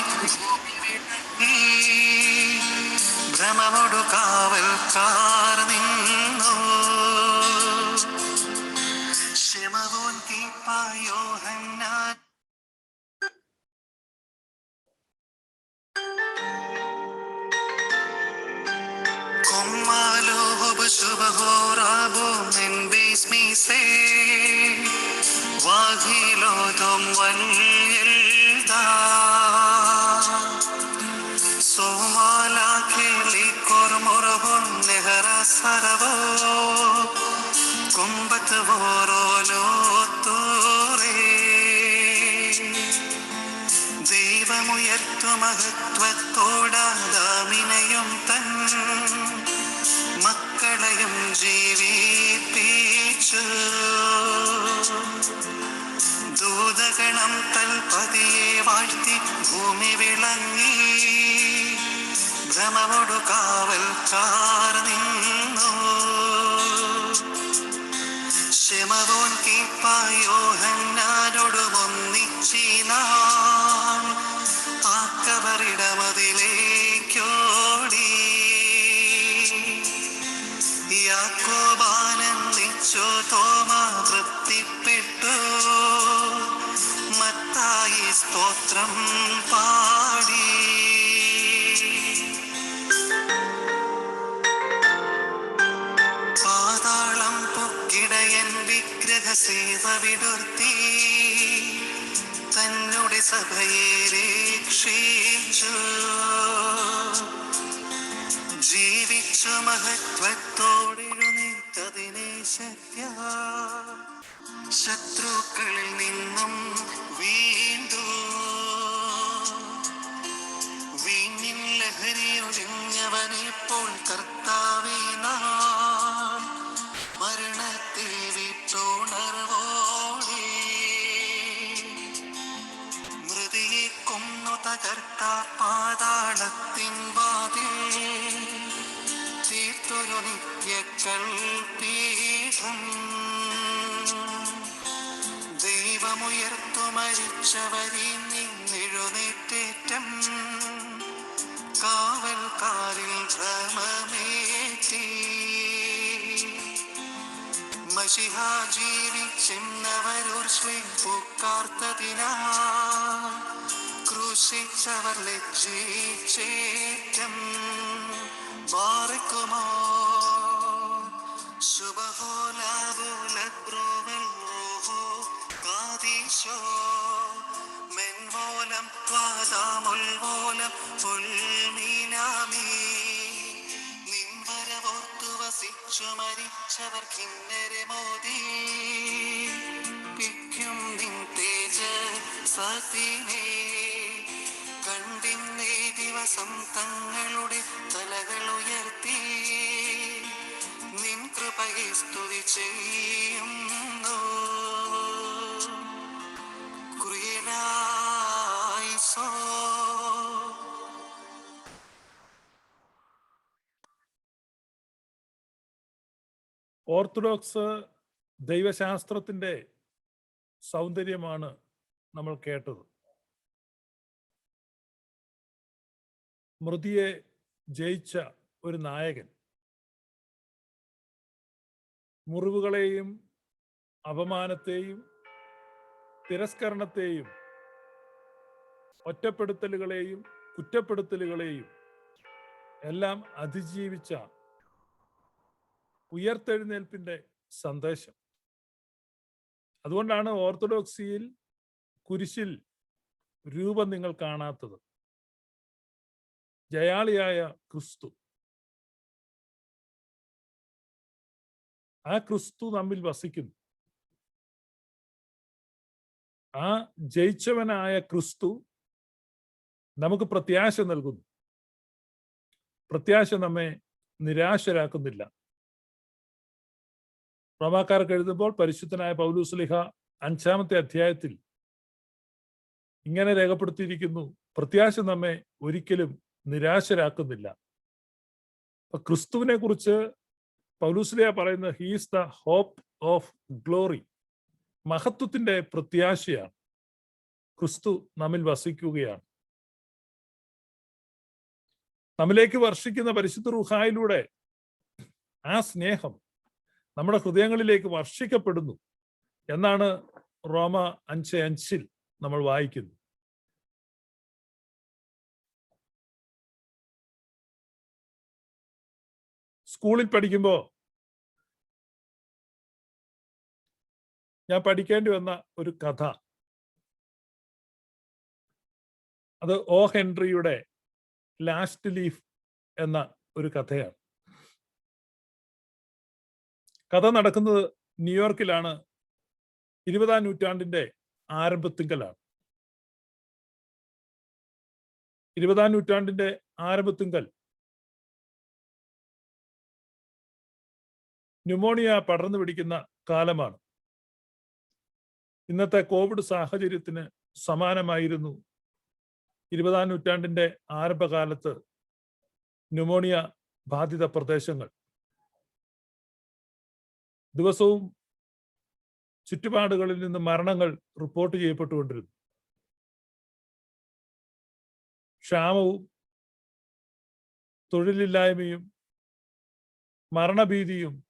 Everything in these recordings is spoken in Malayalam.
പാടി ഭ്രമമൊടു കാവൽക്കാർ ദൈവമുയർത്തു മഹത്വത്തോടാദാമിനെയും തൻ മക്കളെയും ജീവിപ്പിച്ചു. ദൂതഗണം തൽപതിയെ വാഴ്ത്തി ഭൂമി വിളങ്ങി. ഭ്രമമൊടു കാവൽക്കാർ നിന്നു ക്ഷമവോൻ കീപ്പായോഹന്നാനോടും സ്തോത്രം പാടി. പാതാളം പൊക്കിടയൻ വിഗ്രഹ സേവ വിടുർത്തി. തന്നുടെ സഭയെ രക്ഷിച്ചു ജീവിച്ചു മഹത്വത്തോടെഴുന്നേറ്റതിനെ ശക്യ ശത്രുക്കളിൽ കൊന്നു തകർത്ത പാതാളത്തിൻ വാതിൽ തീർത്തൊരു നിത്യക്കൽപീഠം ദൈവമുയർത്തു മരിച്ചവരിൽ നിന്നെഴുന്നേറ്റേറ്റം. കാവൽക്കാരിൽ ഭ്രമമേറ്റി. മഷിഹ ജീവിച്ചെന്നവരൂർ പൂക്കാർത്തതിനാ ക്രൂശിച്ചവർ ലജ്ജിച്ചേറ്റം ബാറിക്കുമോ ശുഭഹോലാബോലബ്രോവൽ റോഹോ കാദീശോ മെൻവോലം ത്വാദാമുൽവോലം പുൽമീനാമീ. നിൻവരവോർത്തു വസിച്ചു മരിച്ചവർ കിന്നരെ മോദി. പിക്കും നിൻ തേജ സതിനെ. ദിവസം തങ്ങളുടെ തലകൾ ഉയർത്തി. നിൻ കൃപയെ സ്തുതി ചെയ്യുന്നു. കുറിയനായിസോ ഓർത്തഡോക്സ് ദൈവശാസ്ത്രത്തിന്റെ സൗന്ദര്യമാണ് നമ്മൾ കേട്ടത്. മൃതിയെ ജയിച്ച ഒരു നായകൻ. മുറിവുകളെയും അപമാനത്തെയും തിരസ്കരണത്തെയും ഒറ്റപ്പെടുത്തലുകളെയും കുറ്റപ്പെടുത്തലുകളെയും എല്ലാം അതിജീവിച്ച ഉയർത്തെഴുന്നേൽപ്പിന്റെ സന്ദേശം. അതുകൊണ്ടാണ് ഓർത്തഡോക്സിയിൽ കുരിശിൽ രൂപം നിങ്ങൾ കാണാത്തത്. ജയാളിയായ ക്രിസ്തു. ആ ക്രിസ്തു നമ്മിൽ വസിക്കുന്നു. ആ ജയിച്ചവനായ ക്രിസ്തു നമുക്ക് പ്രത്യാശ നൽകുന്നു. പ്രത്യാശ നമ്മെ നിരാശരാക്കുന്നില്ല. റോമാക്കാർക്ക് എഴുതുമ്പോൾ പരിശുദ്ധനായ പൗലൂസ്ലിഹ അഞ്ചാമത്തെ അധ്യായത്തിൽ ഇങ്ങനെ രേഖപ്പെടുത്തിയിരിക്കുന്നു പ്രത്യാശ നമ്മെ ഒരിക്കലും നിരാശരാക്കുന്നില്ല. ക്രിസ്തുവിനെ കുറിച്ച് പൗലൂസ്ലിയ പറയുന്ന he's the hope of glory മഹത്വത്തിന്റെ പ്രത്യാശയാണ്. ക്രിസ്തു നമ്മിൽ വസിക്കുകയാണ്. നമ്മിലേക്ക് വർഷിക്കുന്ന പരിശുദ്ധ റുഹായിലൂടെ ആ സ്നേഹം നമ്മുടെ ഹൃദയങ്ങളിലേക്ക് വർഷിക്കപ്പെടുന്നു എന്നാണ് റോമ അഞ്ച് അഞ്ചിൽ നമ്മൾ വായിക്കുന്നത് സ്കൂളിൽ പഠിക്കുമ്പോൾ ഞാൻ പഠിക്കേണ്ടി വന്ന ഒരു കഥ. അത് ഓ ഹെൻറിയുടെ ലാസ്റ്റ് ലീഫ് എന്ന ഒരു കഥയാണ്. കഥ നടക്കുന്നത് ന്യൂയോർക്കിലാണ്. ഇരുപതാം നൂറ്റാണ്ടിന്റെ ആരംഭത്തിങ്കലാണ്. ഇരുപതാം നൂറ്റാണ്ടിന്റെ ആരംഭത്തിങ്കൽ ന്യൂമോണിയ പടർന്നു പിടിക്കുന്ന കാലമാണ്. ഇന്നത്തെ കോവിഡ് സാഹചര്യത്തിന് സമാനമായിരുന്നു ഇരുപതാം നൂറ്റാണ്ടിന്റെ ആരംഭകാലത്ത് ന്യൂമോണിയ ബാധിത പ്രദേശങ്ങൾ. ദിവസവും ചുറ്റുപാടുകളിൽ നിന്ന് മരണങ്ങൾ റിപ്പോർട്ട് ചെയ്യപ്പെട്ടുകൊണ്ടിരുന്നു. ക്ഷാമവും തൊഴിലില്ലായ്മയും മരണഭീതിയും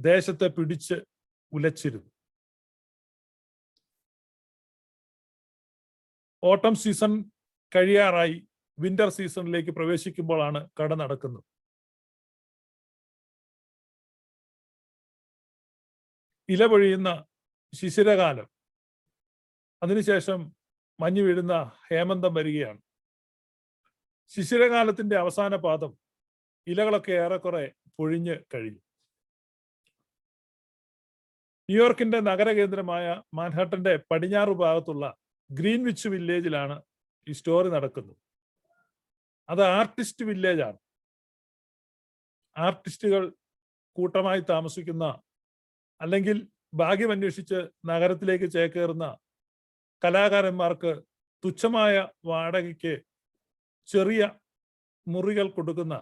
ദേശത്തെ പിടിച്ച് ഉലച്ചിരുന്നു ഓട്ടം സീസൺ കഴിയാറായി വിന്റർ സീസണിലേക്ക് പ്രവേശിക്കുമ്പോഴാണ് കട നടക്കുന്നത്. ഇലപൊഴിയുന്ന ശിശിരകാലം. അതിനുശേഷം മഞ്ഞു വീഴുന്ന ഹേമന്തം വരികയാണ്. ശിശിരകാലത്തിന്റെ അവസാന പാദം ഇലകളൊക്കെ ഏറെക്കുറെ പൊഴിഞ്ഞ് കഴിഞ്ഞു. ന്യൂയോർക്കിന്റെ നഗരകേന്ദ്രമായ മാൻഹട്ടന്റെ പടിഞ്ഞാറ് ഭാഗത്തുള്ള ഗ്രീൻവിച്ച് വില്ലേജിലാണ് ഈ സ്റ്റോറി നടക്കുന്നത്. അത് ആർട്ടിസ്റ്റ് വില്ലേജാണ്. ആർട്ടിസ്റ്റുകൾ കൂട്ടമായി താമസിക്കുന്ന അല്ലെങ്കിൽ ഭാഗ്യം അന്വേഷിച്ച് നഗരത്തിലേക്ക് ചേക്കേറുന്ന കലാകാരന്മാർക്ക് തുച്ഛമായ വാടകയ്ക്ക് ചെറിയ മുറികൾ കൊടുക്കുന്ന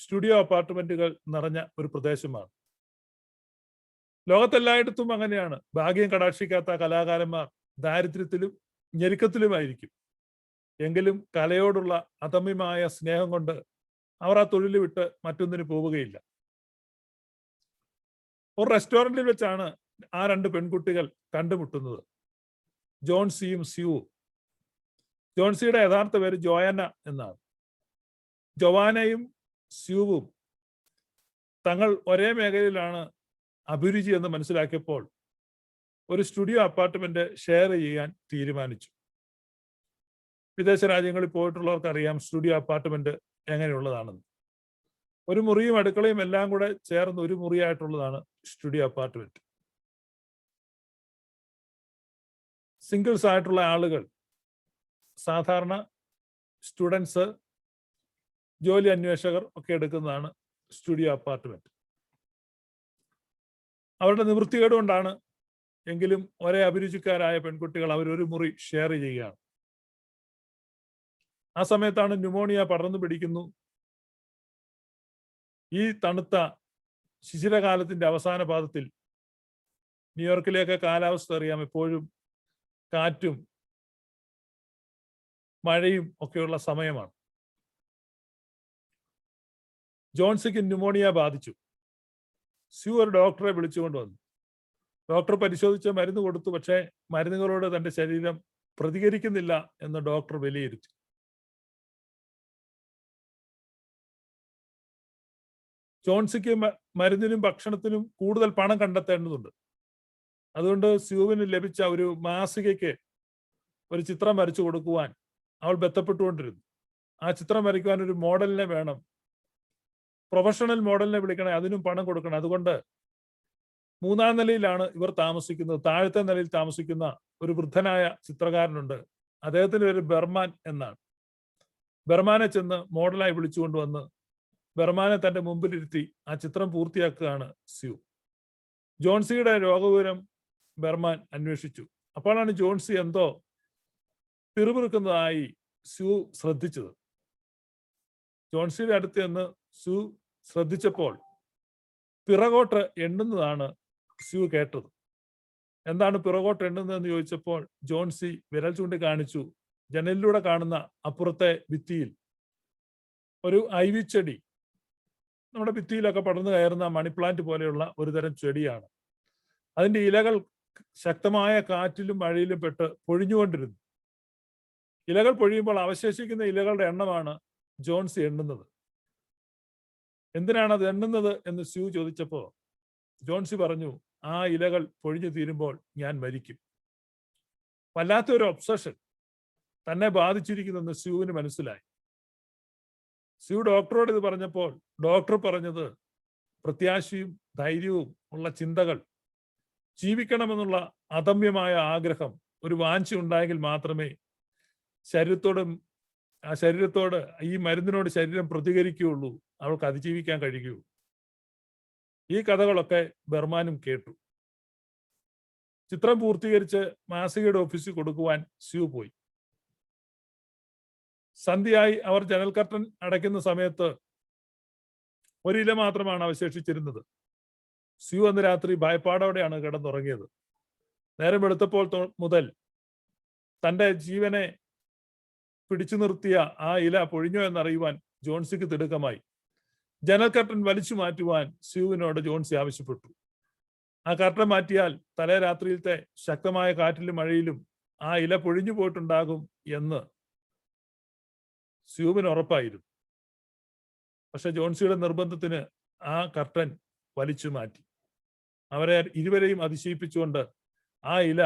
സ്റ്റുഡിയോ അപ്പാർട്ട്മെന്റുകൾ നിറഞ്ഞ ഒരു പ്രദേശമാണ്. ലോകത്തെല്ലായിടത്തും അങ്ങനെയാണ്. ഭാഗ്യം കടാക്ഷിക്കാത്ത കലാകാരന്മാർ ദാരിദ്ര്യത്തിലും ഞെരുക്കത്തിലുമായിരിക്കും. എങ്കിലും കലയോടുള്ള അതമ്യമായ സ്നേഹം കൊണ്ട് അവർ ആ തൊഴിൽ വിട്ട് മറ്റൊന്നിന് പോവുകയില്ല. ഒരു റെസ്റ്റോറന്റിൽ വെച്ചാണ് ആ രണ്ട് പെൺകുട്ടികൾ കണ്ടുമുട്ടുന്നത്. ജോൺസിയും സ്യൂവും ജോൺസിയുടെ യഥാർത്ഥ പേര് ജോയന എന്നാണ്. ജോവാനയും സ്യൂവും തങ്ങൾ ഒരേ മേഖലയിലാണ് അഭിരുചി എന്ന് മനസ്സിലാക്കിയപ്പോൾ ഒരു സ്റ്റുഡിയോ അപ്പാർട്ട്മെന്റ് ഷെയർ ചെയ്യാൻ തീരുമാനിച്ചു. വിദേശ രാജ്യങ്ങളിൽ പോയിട്ടുള്ളവർക്ക് അറിയാം സ്റ്റുഡിയോ അപ്പാർട്ട്മെന്റ് എങ്ങനെയുള്ളതാണെന്ന്. ഒരു മുറിയും അടുക്കളയും എല്ലാം കൂടെ ചേർന്ന് ഒരു മുറിയായിട്ടുള്ളതാണ് സ്റ്റുഡിയോ അപ്പാർട്ട്മെന്റ്. സിംഗിൾസ് ആയിട്ടുള്ള ആളുകൾ സാധാരണ സ്റ്റുഡൻസ് ജോലി അന്വേഷകർ ഒക്കെ എടുക്കുന്നതാണ് സ്റ്റുഡിയോ അപ്പാർട്ട്മെന്റ്. അവരുടെ നിവൃത്തികേട് എങ്കിലും ഒരേ അഭിരുചിക്കാരായ പെൺകുട്ടികൾ അവർ ഒരു മുറി ഷെയർ ചെയ്യുകയാണ്. ആ സമയത്താണ് ന്യൂമോണിയ പടർന്നു പിടിക്കുന്നു. ഈ തണുത്ത ശിശിരകാലത്തിന്റെ അവസാന പാദത്തിൽ ന്യൂയോർക്കിലേക്ക് കാലാവസ്ഥ അറിയാം. എപ്പോഴും കാറ്റും മഴയും ഒക്കെയുള്ള സമയമാണ്. ജോൺസിക്ക് ന്യൂമോണിയ ബാധിച്ചു. സ്യൂ ഒരു ഡോക്ടറെ വിളിച്ചുകൊണ്ട് വന്നു ഡോക്ടർ പരിശോധിച്ച മരുന്ന് കൊടുത്തു. പക്ഷേ മരുന്നുകളോട് തന്റെ ശരീരം പ്രതികരിക്കുന്നില്ല എന്ന് ഡോക്ടർ വിലയിരുത്തി. ജോൺസിക്ക് മരുന്നിനും ഭക്ഷണത്തിനും കൂടുതൽ പണം കണ്ടെത്തേണ്ടതുണ്ട്. അതുകൊണ്ട് സ്യൂവിന് ലഭിച്ച ഒരു മാസികയ്ക്ക് ഒരു ചിത്രം വരച്ചു കൊടുക്കുവാൻ അവൾ ബന്ധപ്പെട്ടുകൊണ്ടിരുന്നു. ആ ചിത്രം വരയ്ക്കുവാൻ ഒരു മോഡലിനെ വേണം പ്രൊഫഷണൽ മോഡലിനെ വിളിക്കണേ അതിനും പണം കൊടുക്കണം. അതുകൊണ്ട് മൂന്നാം നിലയിലാണ് ഇവർ താമസിക്കുന്നത്. താഴത്തെ നിലയിൽ താമസിക്കുന്ന ഒരു വൃദ്ധനായ ചിത്രകാരനുണ്ട്. അദ്ദേഹത്തിന്റെ പേര് ബർമാൻ എന്നാണ്. ബർമാനെ ചെന്ന് മോഡലായി വിളിച്ചുകൊണ്ടുവന്ന് ബർമാനെ തന്റെ മുമ്പിലിരുത്തി ആ ചിത്രം പൂർത്തിയാക്കുകയാണ് സ്യു. ജോൺസിയുടെ രോഗവിവരം ബർമാൻ അന്വേഷിച്ചു. അപ്പോഴാണ് ജോൺസി എന്തോ പിറുപിറുക്കുന്നതായി സ്യു ശ്രദ്ധിച്ചത്. ജോൺസിയുടെ അടുത്ത് നിന്ന് സ്യൂ ശ്രദ്ധിച്ചപ്പോൾ പിറകോട്ട് എണ്ണുന്നതാണ് സു കേട്ടത്. എന്താണ് പിറകോട്ട് എണ്ണുന്നതെന്ന് ചോദിച്ചപ്പോൾ ജോൺസി വിരൽ ചൂണ്ടി കാണിച്ചു ജനലിലൂടെ കാണുന്ന അപ്പുറത്തെ ഭിത്തിയിൽ. ഒരു ഐവി ചെടി. നമ്മുടെ ഭിത്തിയിലൊക്കെ പടർന്നു കയറുന്ന മണിപ്ലാന്റ് പോലെയുള്ള ഒരു തരം ചെടിയാണ്. അതിന്റെ ഇലകൾ ശക്തമായ കാറ്റിലും മഴയിലും പെട്ട് പൊഴിഞ്ഞുകൊണ്ടിരുന്നു. ഇലകൾ പൊഴിയുമ്പോൾ അവശേഷിക്കുന്ന ഇലകളുടെ എണ്ണമാണ് ജോൺസി എണ്ണുന്നത്. എന്തിനാണ് അത് എണ്ണുന്നത് എന്ന് സ്യൂ ചോദിച്ചപ്പോൾ ജോൺസി പറഞ്ഞു ആ ഇലകൾ പൊഴിഞ്ഞു തീരുമ്പോൾ ഞാൻ മരിക്കും. വല്ലാത്തൊരു ഒബ്സഷൻ തന്നെ ബാധിച്ചിരിക്കുന്നെന്ന് സ്യൂവിന് മനസ്സിലായി. സ്യൂ ഡോക്ടറോട് ഇത് പറഞ്ഞപ്പോൾ ഡോക്ടർ പറഞ്ഞത് പ്രത്യാശയും ധൈര്യവും ഉള്ള ചിന്തകൾ ജീവിക്കണമെന്നുള്ള അദമ്യമായ ആഗ്രഹം ഒരു വാഞ്ചി ഉണ്ടായെങ്കിൽ മാത്രമേ ശരീരത്തോടും ആ ശരീരത്തോട് ഈ മരുന്നിനോട് ശരീരം പ്രതികരിക്കുകയുള്ളൂ. അവൾക്ക് അതിജീവിക്കാൻ കഴിയൂ ഈ കഥകളൊക്കെ ബർമാനും കേട്ടു. ചിത്രം പൂർത്തീകരിച്ച് മാസികയുടെ ഓഫീസിൽ കൊടുക്കുവാൻ സ്യൂ പോയി. സന്ധ്യയായി അവർ ജനൽ കർട്ടൻ അടയ്ക്കുന്ന സമയത്ത് ഒരില മാത്രമാണ് അവശേഷിച്ചിരുന്നത്. സ്യൂ അന്ന് രാത്രി ഭയപ്പാടോടെയാണ് കിടന്നുറങ്ങിയത്. നേരം വെളുത്തപ്പോൾ മുതൽ തന്റെ ജീവനെ പിടിച്ചു നിർത്തിയ ആ ഇല പൊഴിഞ്ഞോ എന്നറിയുവാൻ ജോൺസിക്ക് തിടുക്കമായി. ജനൽ കർട്ടൻ വലിച്ചു മാറ്റുവാൻ സ്യൂവിനോട് ജോൺസി ആവശ്യപ്പെട്ടു. ആ കർട്ടൻ മാറ്റിയാൽ തലേ രാത്രിയിലത്തെ ശക്തമായ കാറ്റിലും മഴയിലും ആ ഇല പൊഴിഞ്ഞു പോയിട്ടുണ്ടാകും എന്ന് സ്യൂവിന് ഉറപ്പായിരുന്നു. പക്ഷെ ജോൺസിയുടെ നിർബന്ധത്തിന് ആ കർട്ടൻ വലിച്ചു മാറ്റി. അവരെ ഇരുവരെയും അതിശയിപ്പിച്ചുകൊണ്ട് ആ ഇല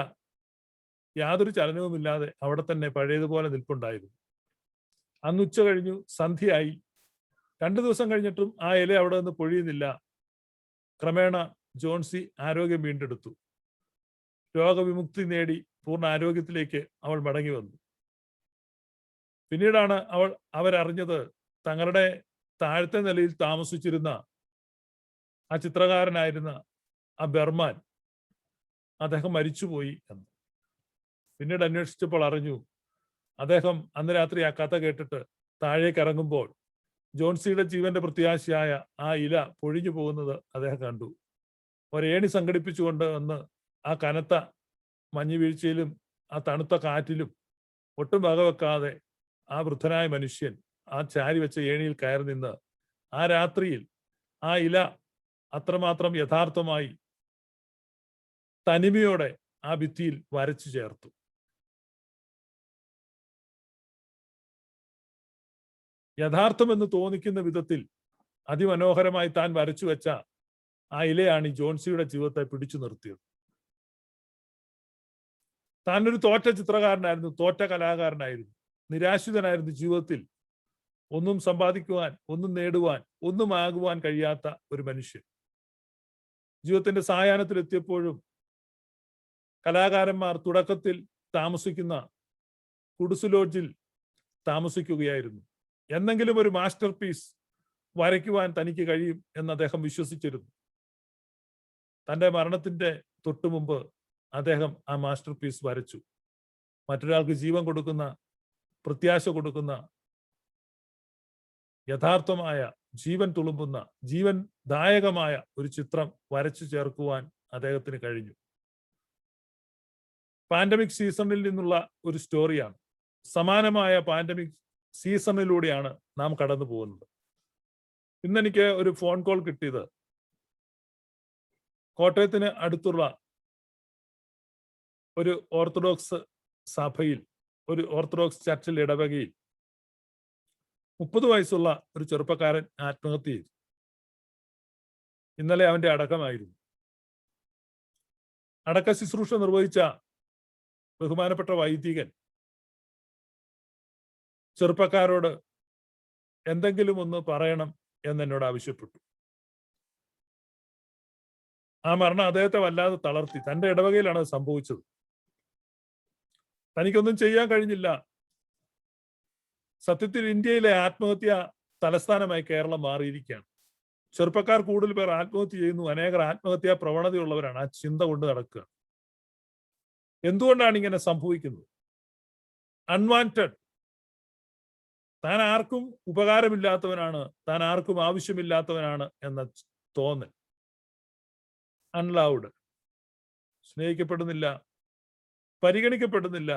യാതൊരു ചലനവുമില്ലാതെ അവിടെ തന്നെ പഴയതുപോലെ നിൽപ്പുണ്ടായിരുന്നു. അന്ന് ഉച്ച കഴിഞ്ഞു സന്ധ്യയായി. രണ്ടു ദിവസം കഴിഞ്ഞിട്ടും ആ ഇല അവിടെ നിന്ന് പൊഴിയുന്നില്ല. ക്രമേണ ജോൺസി ആരോഗ്യം വീണ്ടെടുത്തു. രോഗവിമുക്തി നേടി പൂർണ ആരോഗ്യത്തിലേക്ക് അവൾ മടങ്ങി വന്നു. പിന്നീടാണ് അവൾ അവരറിഞ്ഞത് തങ്ങളുടെ താഴത്തെ നിലയിൽ താമസിച്ചിരുന്ന ആ ചിത്രകാരനായിരുന്ന ആ ബർമാൻ അദ്ദേഹം മരിച്ചുപോയി എന്ന്. പിന്നീട് അന്വേഷിച്ചപ്പോൾ അറിഞ്ഞു. അദ്ദേഹം അന്ന് രാത്രി ആ കഥ കേട്ടിട്ട് താഴേക്ക് ഇറങ്ങുമ്പോൾ ജോൺസിയുടെ ജീവന്റെ പ്രത്യാശയായ ആ ഇല പൊഴിഞ്ഞു പോകുന്നത് അദ്ദേഹം കണ്ടു. ഒരേണി സംഘടിപ്പിച്ചുകൊണ്ട് വന്ന് ആ കനത്ത മഞ്ഞു വീഴ്ചയിലും ആ തണുത്ത കാറ്റിലും ഒട്ടും വകവെക്കാതെ ആ വൃദ്ധനായ മനുഷ്യൻ ആ ചാരി വെച്ച ഏണിയിൽ കയറി നിന്ന് ആ രാത്രിയിൽ ആ ഇല അത്രമാത്രം യഥാർത്ഥമായി തനിമയോടെ ആ ഭിത്തിയിൽ വരച്ചു ചേർത്തു. യഥാർത്ഥമെന്ന് തോന്നിക്കുന്ന വിധത്തിൽ അതിമനോഹരമായി താൻ വരച്ചു വെച്ച ആ ഇലയാണ് ഈ ജോൺസിയുടെ ജീവിതത്തെ പിടിച്ചു നിർത്തിയത്. താനൊരു തോറ്റ ചിത്രകാരനായിരുന്നു തോറ്റ കലാകാരനായിരുന്നു നിരാശിതനായിരുന്നു ജീവിതത്തിൽ. ഒന്നും സമ്പാദിക്കുവാൻ ഒന്നും നേടുവാൻ ഒന്നും ആകുവാൻ കഴിയാത്ത ഒരു മനുഷ്യൻ. ജീവിതത്തിന്റെ സായാഹ്നത്തിലെത്തിയപ്പോഴും കലാകാരന്മാർ തുടക്കത്തിൽ താമസിക്കുന്ന കുടുസു ലോഡ്ജിൽ താമസിക്കുകയായിരുന്നു. എന്നെങ്കിലും ഒരു മാസ്റ്റർ പീസ് വരയ്ക്കുവാൻ തനിക്ക് കഴിയും എന്ന് അദ്ദേഹം വിശ്വസിച്ചിരുന്നു. തന്റെ മരണത്തിന്റെ തൊട്ടു മുമ്പ് അദ്ദേഹം ആ മാസ്റ്റർ പീസ് വരച്ചു. മറ്റൊരാൾക്ക് ജീവൻ കൊടുക്കുന്ന പ്രത്യാശ കൊടുക്കുന്ന യഥാർത്ഥമായ ജീവൻ തുളുമ്പുന്ന ജീവൻ ദായകമായ ഒരു ചിത്രം വരച്ചു ചേർക്കുവാൻ അദ്ദേഹത്തിന് കഴിഞ്ഞു. പാൻഡമിക് സീസണിൽ നിന്നുള്ള ഒരു സ്റ്റോറിയാണ്. സമാനമായ പാൻഡമിക് സീസണിലൂടെയാണ് നാം കടന്നു പോകുന്നത്. ഇന്നെനിക്ക് ഒരു ഫോൺ കോൾ കിട്ടിയത് കോട്ടയത്തിന് അടുത്തുള്ള ഒരു ഓർത്തഡോക്സ് സഭയിൽ ഒരു ഓർത്തഡോക്സ് ചർച്ചിൽ ഇടവകയിൽ മുപ്പത് വയസ്സുള്ള ഒരു ചെറുപ്പക്കാരൻ ആത്മഹത്യ ചെയ്തു. ഇന്നലെ അവന്റെ അടക്കമായിരുന്നു. അടക്ക ശുശ്രൂഷ നിർവഹിച്ച ബഹുമാനപ്പെട്ട വൈദികൻ ചെറുപ്പക്കാരോട് എന്തെങ്കിലും ഒന്ന് പറയണം എന്ന് എന്നോട് ആവശ്യപ്പെട്ടു. ആ മരണം അദ്ദേഹത്തെ വല്ലാതെ തളർത്തി. തന്റെ ഇടവകയിലാണ് അത് സംഭവിച്ചത്. തനിക്കൊന്നും ചെയ്യാൻ കഴിഞ്ഞില്ല. സത്യത്തിൽ ഇന്ത്യയിലെ ആത്മഹത്യ തലസ്ഥാനമായി കേരളം മാറിയിരിക്കുകയാണ്. ചെറുപ്പക്കാർ കൂടുതൽ പേർ ആത്മഹത്യ ചെയ്യുന്നു. അനേകർ ആത്മഹത്യാ പ്രവണതയുള്ളവരാണ്. ആ ചിന്ത കൊണ്ട് നടക്കുക എന്തുകൊണ്ടാണ് ഇങ്ങനെ സംഭവിക്കുന്നത്? അൺവാന്റഡ് താൻ ആർക്കും ഉപകാരമില്ലാത്തവനാണ് താൻ ആർക്കും ആവശ്യമില്ലാത്തവനാണ് എന്ന തോന്നൽ. അൺലൗഡ് സ്നേഹിക്കപ്പെടുന്നില്ല പരിഗണിക്കപ്പെടുന്നില്ല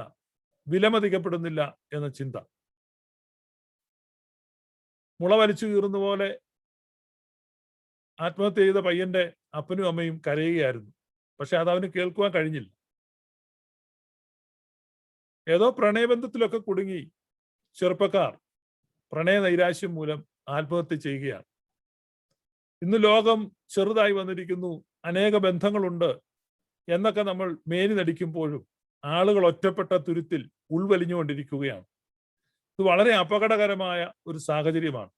വിലമതിക്കപ്പെടുന്നില്ല എന്ന ചിന്ത. മുള വലിച്ചു കീറുന്ന പോലെ ആത്മഹത്യ ചെയ്ത പയ്യന്റെ അപ്പനും അമ്മയും കരയുകയായിരുന്നു. പക്ഷെ അത് അവന് കേൾക്കുവാൻ കഴിഞ്ഞില്ല. ഏതോ പ്രണയബന്ധത്തിലൊക്കെ കുടുങ്ങി ചെറുപ്പക്കാർ പ്രണയ നൈരാശ്യം മൂലം ആത്മഹത്യ ചെയ്യുകയാണ്. ഇന്ന് ലോകം ചെറുതായി വന്നിരിക്കുന്നു. അനേക ബന്ധങ്ങളുണ്ട് എന്നൊക്കെ നമ്മൾ മേനി നടിക്കുമ്പോഴും ആളുകൾ ഒറ്റപ്പെട്ട തുരുത്തിൽ ഉൾവലിഞ്ഞുകൊണ്ടിരിക്കുകയാണ് ഇത് വളരെ അപകടകരമായ ഒരു സാഹചര്യമാണ്.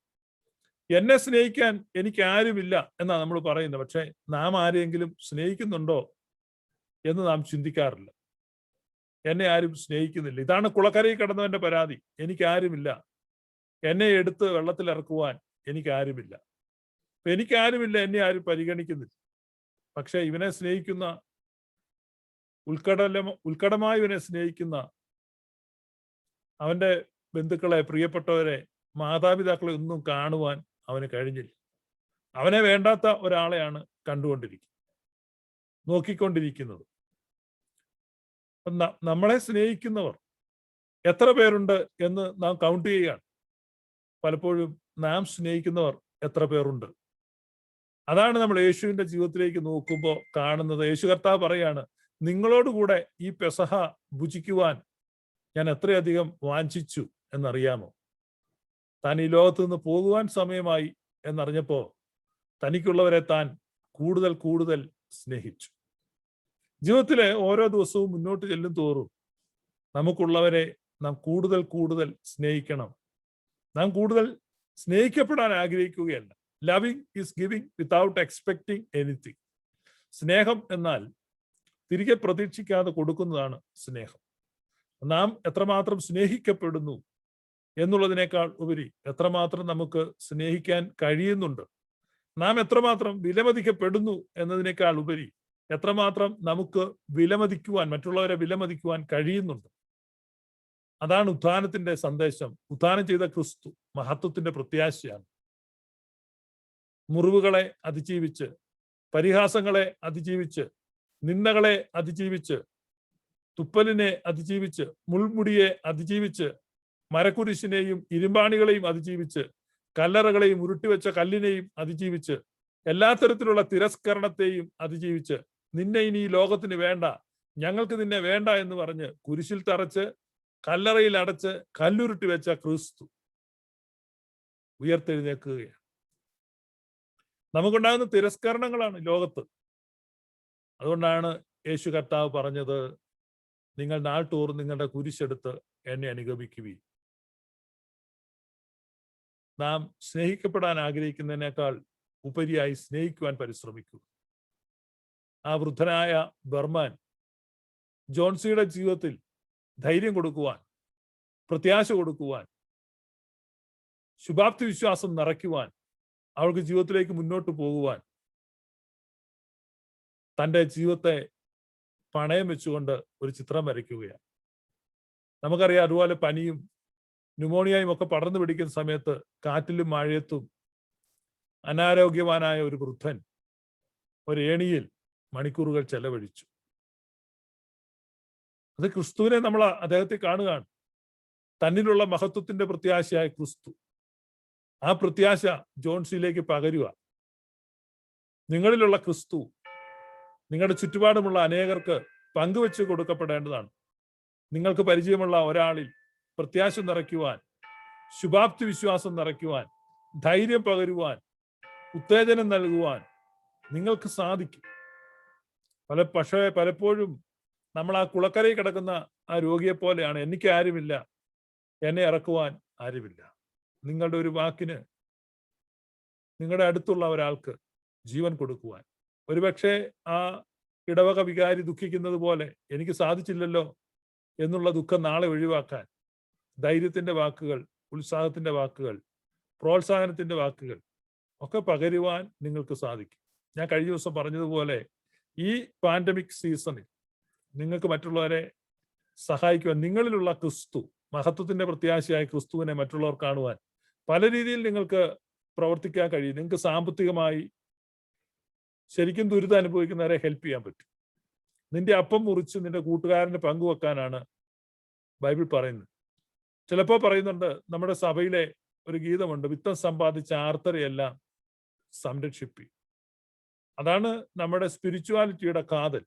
എന്നെ സ്നേഹിക്കാൻ എനിക്ക് ആരുമില്ല എന്നാണ് നമ്മൾ പറയുന്നത്. പക്ഷെ നാം ആരെങ്കിലും സ്നേഹിക്കുന്നുണ്ടോ എന്ന് നാം ചിന്തിക്കാറില്ല. എന്നെ ആരും സ്നേഹിക്കുന്നില്ല. ഇതാണ് കുളക്കരയിൽ കിടന്നവന്റെ പരാതി. എനിക്ക് ആരുമില്ല. എന്നെ എടുത്ത് വെള്ളത്തിൽ ഇറക്കുവാൻ എനിക്കാരുമില്ല. അപ്പൊ എനിക്ക് ആരുമില്ല എന്നെ ആരും പരിഗണിക്കുന്നില്ല. പക്ഷെ ഇവനെ സ്നേഹിക്കുന്ന ഉൾക്കടല ഉൾക്കടമായി ഇവനെ സ്നേഹിക്കുന്ന അവന്റെ ബന്ധുക്കളെ പ്രിയപ്പെട്ടവരെ മാതാപിതാക്കളെ ഒന്നും കാണുവാൻ അവന് കഴിഞ്ഞില്ല. അവനെ വേണ്ടാത്ത ഒരാളെയാണ് കണ്ടുകൊണ്ടിരിക്കുന്നത് നോക്കിക്കൊണ്ടിരിക്കുന്നത്. നമ്മളെ സ്നേഹിക്കുന്നവർ എത്ര പേരുണ്ട് എന്ന് നാം കൗണ്ട് ചെയ്യുകയാണ്. പലപ്പോഴും നാം സ്നേഹിക്കുന്നവർ എത്ര പേരുണ്ട്? അതാണ് നമ്മൾ യേശുവിന്റെ ജീവിതത്തിലേക്ക് നോക്കുമ്പോൾ കാണുന്നത്. യേശു കർത്താവ് പറയാണ് നിങ്ങളോടുകൂടെ ഈ പെസഹ ഭുജിക്കുവാൻ ഞാൻ എത്രയധികം വാഞ്ചിച്ചു എന്നറിയാമോ? താൻ ഈ ലോകത്ത് നിന്ന് പോകുവാൻ സമയമായി എന്നറിഞ്ഞപ്പോ തനിക്കുള്ളവരെ താൻ കൂടുതൽ കൂടുതൽ സ്നേഹിച്ചു. ജീവിതത്തിലെ ഓരോ ദിവസവും മുന്നോട്ട് ചെല്ലും തോറും നമുക്കുള്ളവരെ നാം കൂടുതൽ കൂടുതൽ സ്നേഹിക്കണം. നാം കൂടുതൽ സ്നേഹിക്കപ്പെടാൻ ആഗ്രഹിക്കുകയല്ല. Loving is giving without expecting anything സ്നേഹം എന്നാൽ തിരികെ പ്രതീക്ഷിക്കാതെ കൊടുക്കുന്നതാണ് സ്നേഹം. നാം എത്രമാത്രം സ്നേഹിക്കപ്പെടുന്നു എന്നുള്ളതിനേക്കാൾ ഉപരി എത്രമാത്രം നമുക്ക് സ്നേഹിക്കാൻ കഴിയുന്നുണ്ട്. നാം എത്രമാത്രം വിലമതിക്കപ്പെടുന്നു എന്നതിനേക്കാൾ ഉപരി എത്രമാത്രം നമുക്ക് വിലമതിക്കുവാൻ മറ്റുള്ളവരെ വിലമതിക്കുവാൻ കഴിയുന്നുണ്ട്. അതാണ് ഉത്ഥാനത്തിന്റെ സന്ദേശം. ഉത്ഥാനം ചെയ്ത ക്രിസ്തു മഹത്വത്തിന്റെ പ്രത്യാശയാണ്. മുറിവുകളെ അതിജീവിച്ച് പരിഹാസങ്ങളെ അതിജീവിച്ച് നിന്ദകളെ അതിജീവിച്ച് തുപ്പലിനെ അതിജീവിച്ച് മുൾമുടിയെ അതിജീവിച്ച് മരക്കുരിശിനെയും ഇരുമ്പാണികളെയും അതിജീവിച്ച് കല്ലറകളെയും ഉരുട്ടിവെച്ച കല്ലിനെയും അതിജീവിച്ച് എല്ലാ തരത്തിലുള്ള തിരസ്കരണത്തെയും അതിജീവിച്ച് നിന്നെ ഇനി ഈ ലോകത്തിന് വേണ്ട ഞങ്ങൾക്ക് നിന്നെ വേണ്ട എന്ന് പറഞ്ഞ് കുരിശിൽ തറച്ച് കല്ലറയിൽ അടച്ച് കല്ലുരുട്ടി വെച്ച ക്രിസ്തു ഉയർത്തെഴുന്നേക്കുകയാണ് നമുക്കുണ്ടാകുന്ന തിരസ്കരണങ്ങളാണ് ലോകത്ത്. അതുകൊണ്ടാണ് യേശു കർത്താവ് പറഞ്ഞത് നിങ്ങൾ നാട്ടൂർ നിങ്ങളുടെ കുരിശെടുത്ത് എന്നെ അനുഗമിക്കുവി നാം സ്നേഹിക്കപ്പെടാൻ ആഗ്രഹിക്കുന്നതിനേക്കാൾ ഉപരിയായി സ്നേഹിക്കുവാൻ പരിശ്രമിക്കൂ ആ വൃദ്ധനായ ബർമാൻ ജോൺസിയുടെ ജീവിതത്തിൽ ധൈര്യം കൊടുക്കുവാൻ പ്രത്യാശ കൊടുക്കുവാൻ ശുഭാപ്തി വിശ്വാസം നിറയ്ക്കുവാൻ അവൾക്ക് ജീവിതത്തിലേക്ക് മുന്നോട്ട് പോകുവാൻ തന്റെ ജീവിതത്തെ പണയം വെച്ചുകൊണ്ട് ഒരു ചിത്രം വരയ്ക്കുകയാണ്. നമുക്കറിയാം അതുപോലെ പനിയും ന്യൂമോണിയയും ഒക്കെ പടർന്നു പിടിക്കുന്ന സമയത്ത് കാറ്റിലും മഴയത്തും അനാരോഗ്യവാനായ ഒരു വൃദ്ധൻ ഒരു ഏണിയിൽ മണിക്കൂറുകൾ ചെലവഴിച്ചു. അത് ക്രിസ്തുവിനെ നമ്മൾ അദ്ദേഹത്തെ കാണുകയാണ്. തന്നിലുള്ള മഹത്വത്തിന്റെ പ്രത്യാശയായ ക്രിസ്തു. ആ പ്രത്യാശ ജോൺസിയിലേക്ക് പകരുക. നിങ്ങളിലുള്ള ക്രിസ്തു നിങ്ങളുടെ ചുറ്റുപാടുമുള്ള അനേകർക്ക് പങ്കുവെച്ച് കൊടുക്കപ്പെടേണ്ടതാണ്. നിങ്ങൾക്ക് പരിചയമുള്ള ഒരാളിൽ പ്രത്യാശ നിറയ്ക്കുവാൻ ശുഭാപ്തി വിശ്വാസം നിറയ്ക്കുവാൻ ധൈര്യം പകരുവാൻ ഉത്തേജനം നൽകുവാൻ നിങ്ങൾക്ക് സാധിക്കും. പല പക്ഷേ പലപ്പോഴും നമ്മൾ ആ കുളക്കരയിൽ കിടക്കുന്ന ആ രോഗിയെ പോലെയാണ്. എനിക്ക് ആരുമില്ല. എന്നെ ഇറക്കുവാൻ ആരുമില്ല. നിങ്ങളുടെ ഒരു വാക്കിന് നിങ്ങളുടെ അടുത്തുള്ള ഒരാൾക്ക് ജീവൻ കൊടുക്കുവാൻ. ഒരുപക്ഷെ ആ ഇടവക വികാരി ദുഃഖിക്കുന്നത് പോലെ എനിക്ക് സാധിച്ചില്ലല്ലോ എന്നുള്ള ദുഃഖം നാളെ ഒഴിവാക്കാൻ ധൈര്യത്തിന്റെ വാക്കുകൾ ഉത്സാഹത്തിന്റെ വാക്കുകൾ പ്രോത്സാഹനത്തിന്റെ വാക്കുകൾ ഒക്കെ പകരുവാൻ നിങ്ങൾക്ക് സാധിക്കും. ഞാൻ കഴിഞ്ഞ ദിവസം പറഞ്ഞതുപോലെ ഈ പാൻഡമിക് സീസണിൽ നിങ്ങൾക്ക് മറ്റുള്ളവരെ സഹായിക്കുവാൻ നിങ്ങളിലുള്ള ക്രിസ്തു മഹത്വത്തിന്റെ പ്രത്യാശയായ ക്രിസ്തുവിനെ മറ്റുള്ളവർ കാണുവാൻ പല രീതിയിൽ നിങ്ങൾക്ക് പ്രവർത്തിക്കാൻ കഴിയും. നിങ്ങൾക്ക് സാമ്പത്തികമായി ശരിക്കും ദുരിതം അനുഭവിക്കുന്നവരെ ഹെൽപ്പ് ചെയ്യാൻ പറ്റും. നിന്റെ അപ്പം മുറിച്ച് നിന്റെ കൂട്ടുകാരന് പങ്കുവെക്കാനാണ് ബൈബിൾ പറയുന്നത്. ചിലപ്പോൾ പറയുന്നുണ്ട് നമ്മുടെ സഭയിലെ ഒരു ഗീതമുണ്ട് വിത്തം സമ്പാദിച്ച ആർത്തരെയെല്ലാം സംരക്ഷിപ്പി. അതാണ് നമ്മുടെ സ്പിരിച്വാലിറ്റിയുടെ കാതൽ.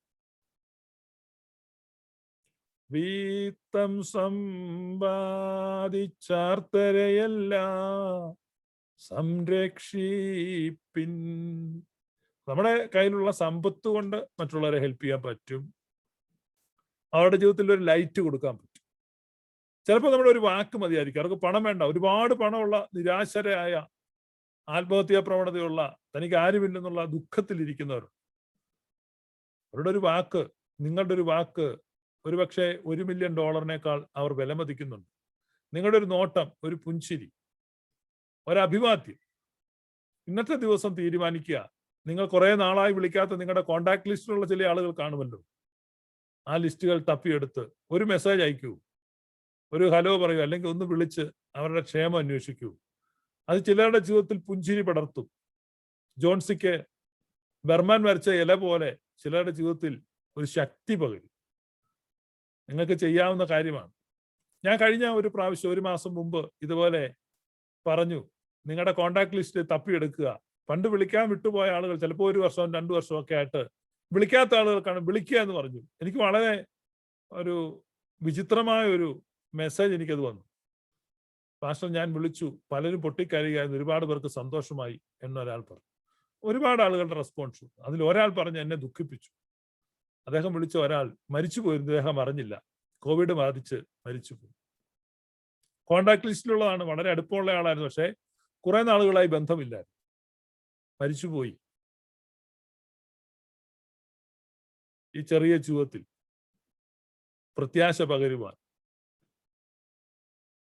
വീത്തം സമ്പാദിച്ചാർത്തരയല്ല. സംരക്ഷിപ്പിൻ. നമ്മുടെ കയ്യിലുള്ള സമ്പത്ത് കൊണ്ട് മറ്റുള്ളവരെ ഹെൽപ്പ് ചെയ്യാൻ പറ്റും. അവരുടെ ജീവിതത്തിൽ ഒരു ലൈറ്റ് കൊടുക്കാൻ പറ്റും. ചിലപ്പോൾ നമ്മുടെ ഒരു വാക്ക് മതിയായിരിക്കും. അവർക്ക് പണം വേണ്ട. ഒരുപാട് പണമുള്ള നിരാശരായ ആത്മഹത്യാ പ്രവണതയുള്ള തനിക്ക് ആരുമില്ലെന്നുള്ള ദുഃഖത്തിലിരിക്കുന്നവർ അവരുടെ ഒരു വാക്ക് നിങ്ങളുടെ ഒരു വാക്ക് ഒരുപക്ഷെ ഒരു മില്യൺ ഡോളറിനേക്കാൾ അവർ വിലമതിക്കുന്നുണ്ട്. നിങ്ങളുടെ ഒരു നോട്ടം ഒരു പുഞ്ചിരി ഒരഭിവാദ്യം ഇന്നത്തെ ദിവസം തീരുമാനിക്കുക. നിങ്ങൾ കുറെ നാളായി വിളിക്കാത്ത നിങ്ങളുടെ കോണ്ടാക്ട് ലിസ്റ്റിലുള്ള ചില ആളുകൾ കാണുമല്ലോ. ആ ലിസ്റ്റുകൾ തപ്പിയെടുത്ത് ഒരു മെസ്സേജ് അയക്കൂ. ഒരു ഹലോ പറയൂ അല്ലെങ്കിൽ ഒന്ന് വിളിച്ച് അവരുടെ ക്ഷേമം അന്വേഷിക്കൂ. അത് ചിലരുടെ ജീവിതത്തിൽ പുഞ്ചിരി പടർത്തും. ജോൺസിക്ക് ബർമാൻ വരച്ച ഇല പോലെ ചിലരുടെ ജീവിതത്തിൽ ഒരു ശക്തി പകരും. നിങ്ങൾക്ക് ചെയ്യാവുന്ന കാര്യമാണ്. ഞാൻ കഴിഞ്ഞ ഒരു പ്രാവശ്യം ഒരു മാസം മുമ്പ് ഇതുപോലെ പറഞ്ഞു നിങ്ങളുടെ കോണ്ടാക്ട് ലിസ്റ്റ് തപ്പിയെടുക്കുക. പണ്ട് വിളിക്കാൻ വിട്ടുപോയ ആളുകൾ ചിലപ്പോൾ ഒരു വർഷവും രണ്ടു വർഷവും ഒക്കെ ആയിട്ട് വിളിക്കാത്ത ആളുകൾക്കാണ് വിളിക്കുക എന്ന് പറഞ്ഞു. എനിക്ക് വളരെ ഒരു വിചിത്രമായ ഒരു മെസ്സേജ് എനിക്കത് വന്നു. പാസ്റ്റർ ഞാൻ വിളിച്ചു. പലരും പൊട്ടിക്കരയുകയായിരുന്നു ഒരുപാട് പേർക്ക് സന്തോഷമായി എന്നൊരാൾ പറഞ്ഞു. ഒരുപാട് ആളുകളുടെ റെസ്പോൺസ് അതിൽ ഒരാൾ പറഞ്ഞ് എന്നെ ദുഃഖിപ്പിച്ചു. അദ്ദേഹം വിളിച്ച ഒരാൾ മരിച്ചു പോയിരുന്നു അദ്ദേഹം അറിഞ്ഞില്ല. കോവിഡ് ബാധിച്ച് മരിച്ചു പോയി. കോണ്ടാക്ട് ലിസ്റ്റിലുള്ളതാണ് വളരെ അടുപ്പമുള്ള ആളായിരുന്നു. പക്ഷേ കുറെ നാളുകളായി ബന്ധമില്ലായിരുന്നു. മരിച്ചുപോയി ഈ ചെറിയ ചുവത്തിൽ പ്രത്യാശ പകരുവാൻ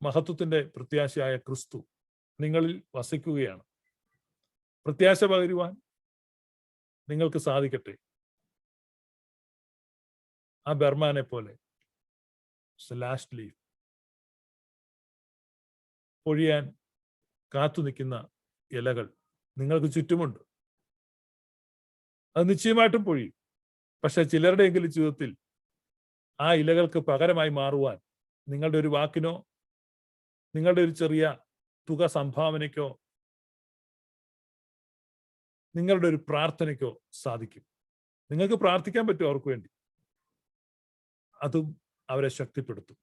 മഹത്വത്തിന്റെ പ്രത്യാശയായ ക്രിസ്തു നിങ്ങളിൽ വസിക്കുകയാണ്. പ്രത്യാശ പകരുവാൻ നിങ്ങൾക്ക് സാധിക്കട്ടെ. ആ ബർമാനെ പോലെ. ലാസ്റ്റ് ലീഫ് പൊഴിയാൻ കാത്തു നിൽക്കുന്ന ഇലകൾ നിങ്ങൾക്ക് ചുറ്റുമുണ്ട്. അത് നിശ്ചയമായിട്ടും പൊഴിയും. പക്ഷെ ചിലരുടെയെങ്കിലും ജീവിതത്തിൽ ആ ഇലകൾക്ക് പകരമായി മാറുവാൻ നിങ്ങളുടെ ഒരു വാക്കിനോ നിങ്ങളുടെ ഒരു ചെറിയ തുക സംഭാവനയ്ക്കോ നിങ്ങളുടെ ഒരു പ്രാർത്ഥനയ്ക്കോ സാധിക്കും. നിങ്ങൾക്ക് പ്രാർത്ഥിക്കാൻ പറ്റും അവർക്ക് വേണ്ടി? അതും അവരെ ശക്തിപ്പെടുത്തും.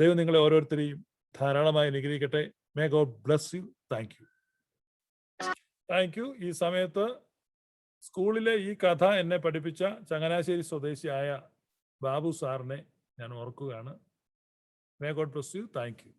ദൈവം നിങ്ങളെ ഓരോരുത്തരെയും ധാരാളമായി അനുഗ്രഹിക്കട്ടെ. May God bless you thank you thank you ഈ സമയത്ത് സ്കൂളിലെ ഈ കഥ എന്നെ പഠിപ്പിച്ച ചങ്ങനാശ്ശേരി സ്വദേശിയായ ബാബു സാറിനെ ഞാൻ ഓർക്കുകയാണ്. May God bless you thank you